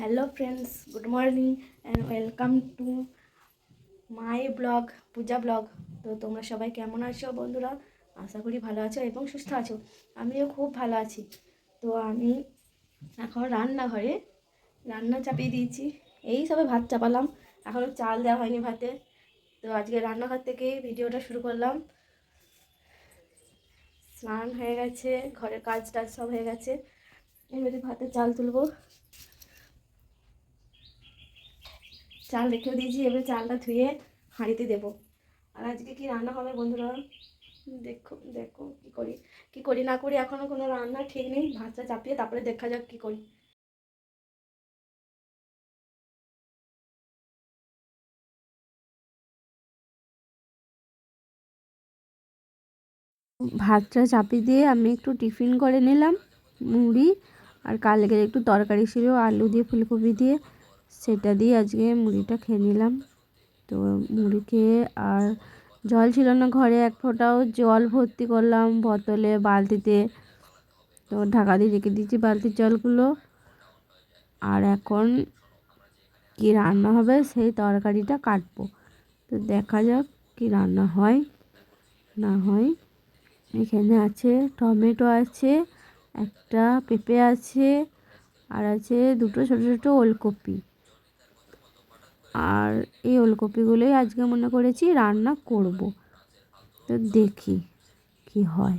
Hello friends good morning and welcome to my blog Puja blog তো তোমরা সবাই কেমন আছো বন্ধুরা? আশা করি ভালো আছো এবং সুস্থ আছো। আমিও খুব ভালো আছি। তো আমি এখন রান্নাঘরে রান্না চাপিয়ে দিয়েছি। এই সবে ভাত চাপালাম। এখনও চাল দেওয়া হয়নি ভাতে। তো আজকে রান্নাঘর থেকে ভিডিওটা শুরু করলাম। স্নান হয়ে গেছে, ঘরের কাজ টাজ সব হয়ে গেছে। এবারে ভাতে চাল তুলবো। চাল রেখেও দিয়েছি, এবার চালটা ধুয়ে হাঁড়িতে দেবো। আর আজকে কি রান্না হবে বন্ধুরা? দেখো দেখো কি করি কি করি না করি এখনও কোনো রান্না ঠিক নেই, ভাতটা চাপিয়ে তারপরে দেখা যাক কি করি। ভাতটা চাপিয়ে দিয়ে আমি একটু টিফিন করে নিলাম, মুড়ি, আর কালকে একটু তরকারি ছিল, আলু দিয়ে ফুলকপি দিয়ে। সেটা দিয়ে আজকে মুড়িটা খেয়ে নিলাম। তো মুড়ি খেয়ে আর জল ছিল না ঘরে, এক ফোঁটাও জল ভর্তি করলাম বোতলে, বালতিতে। তো ঢাকা দিয়ে রেখে দিয়েছি বালতির জলগুলো। আর এখন কি রান্না হবে সেই তরকারিটা কাটবো। তো দেখা যাক কি রান্না হয়, না হয়। এখানে আছে টমেটো আছে, একটা পেঁপে আছে, আর আছে দুটো ছোটো ছোটো ওলকপি। আর এই ওলকপিগুলোই আজকে মনে করেছি রান্না করব। তো দেখি কি হয়।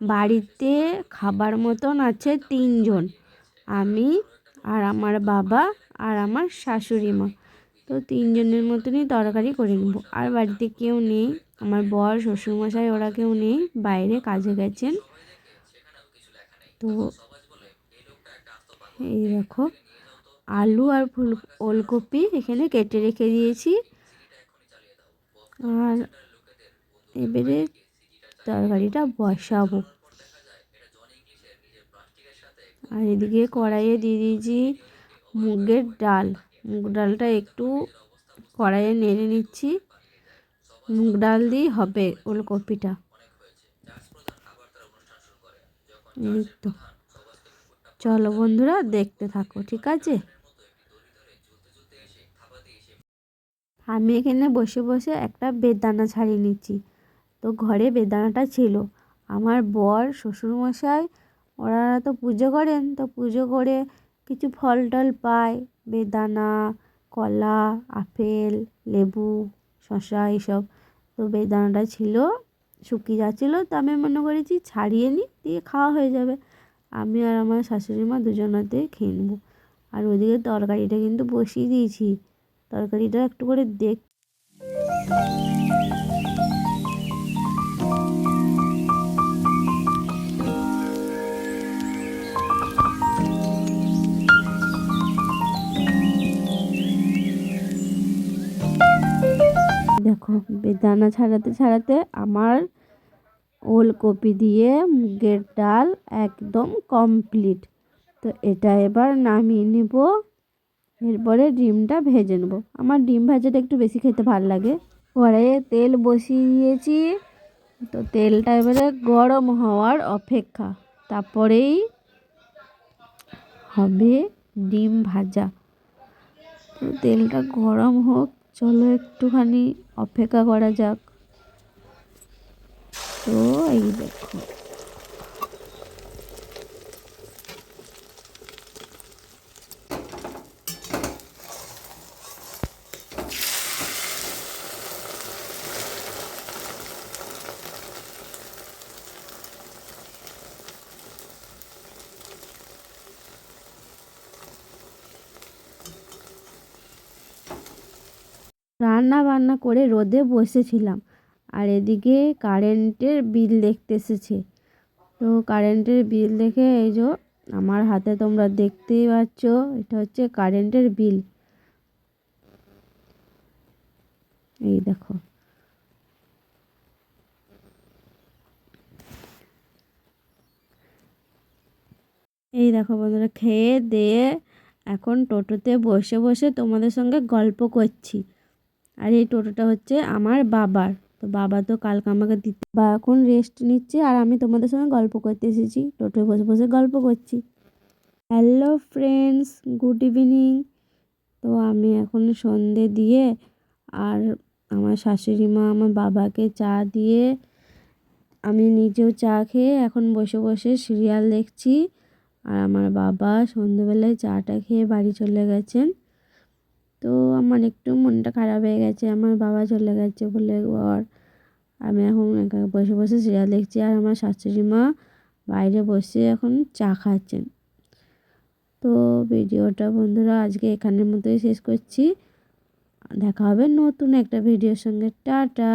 বাড়িতে খাবার মতন আছে তিনজন, আমি আর আমার বাবা আর আমার শাশুড়ি মা। তো তিনজনের মতনই তরকারি করে নেব। আর বাড়িতে কেউ নেই, আমার বর, শ্বশুরমশাই, ওরা কেউ নেই, বাইরে কাজে গেছেন। তো এই দেখো, আলু আর ফুল, ওলকপি এখানে কেটে রেখে দিয়েছি। আর এবারে তরকারিটা বসাবো। আর এদিকে কড়াইয়ে দিয়ে দিয়েছি মুগের ডাল। মুগ ডালটা একটু কড়াইয়ে নেড়ে নিচ্ছি। মুগ ডাল দিয়ে হবে ওলকপিটা। তো। চলো বন্ধুরা, দেখতে থাকো, ঠিক আছে? আমি এখানে বসে বসে একটা বেদানা ছাড়িয়ে নিচ্ছি। তো ঘরে বেদানাটা ছিল। আমার বর, শ্বশুরমশাই, ওরা তো পুজো করেন, তো পুজো করে কিছু ফল টল পায়। বেদানা, কলা, আপেল, লেবু, শসা এইসব। তো বেদানাটা ছিল, শুকিয়ে যাচ্ছিল, তো আমি মনে করেছি ছাড়িয়ে নিই দিয়ে খাওয়া হয়ে যাবে। আমি আর আমার শাশুড়ি মা দুজনাতে খেয়ে নেব আর ওইদিকে তরকারিটা কিন্তু বসিয়ে দিয়েছি। তরকারিটা একটু করে দেখ দেখো, বেদানা ছাড়াতে ছাড়াতে আমার ওলকপি দিয়ে মুগের ডাল একদম কমপ্লিট। তো এটা এবার নামিয়ে নেব। এরপরে ডিমটা ভেজে নেব। আমার ডিম ভাজাটা একটু বেশি খেতে ভালো লাগে। কড়াইয়ে তেল বসিয়ে দিয়েছি। তো তেলটা এবারে গরম হওয়ার অপেক্ষা। তারপরেই হবে ডিম ভাজা। তো তেলটা গরম হোক, চলো একটুখানি অপেক্ষা করা যাক। তো এই দেখো রান্না বান্না করে রোদে বসেছিলাম। আর এদিকে কারেন্টের বিল দেখতে এসেছে। তো কারেন্টের বিল দেখে এই যে আমার হাতে তোমরা দেখতেই পাচ্ছ, এটা হচ্ছে কারেন্টের বিল। এই দেখো। এই দেখো বন্ধুরা, খেয়ে দিয়ে এখন টোটোতে বসে বসে তোমাদের সঙ্গে গল্প করছি। আর এই টোটোটা হচ্ছে আমার বাবার। তো বাবা তো কালকে আমাকে দিতে। বা এখন রেস্ট নিচ্ছে আর আমি তোমাদের সঙ্গে গল্প করতে এসেছি। টোটোয় বসে বসে গল্প করছি। হ্যালো ফ্রেন্ডস গুড ইভিনিং তো আমি এখন সন্ধে দিয়ে আর আমার শাশুড়ি মা আমার বাবাকে চা দিয়ে আমি নিজেও চা খেয়ে এখন বসে বসে সিরিয়াল দেখছি। আর আমার বাবা সন্ধেবেলায় চাটা খেয়ে বাড়ি চলে গেছেন। তো আমার একটু মনটা খারাপ হয়ে গেছে, আমার বাবা চলে গেছে বলে ঘর। আমি এখন একা বসে বসে সিরিয়াল দেখছি আর আমার শাশুড়ি মা বাইরে বসে এখন চা খাচ্ছেন। তো ভিডিওটা বন্ধুরা আজকে এখানের মতোই শেষ করছি। দেখা হবে নতুন একটা ভিডিওর সঙ্গে। টাটা।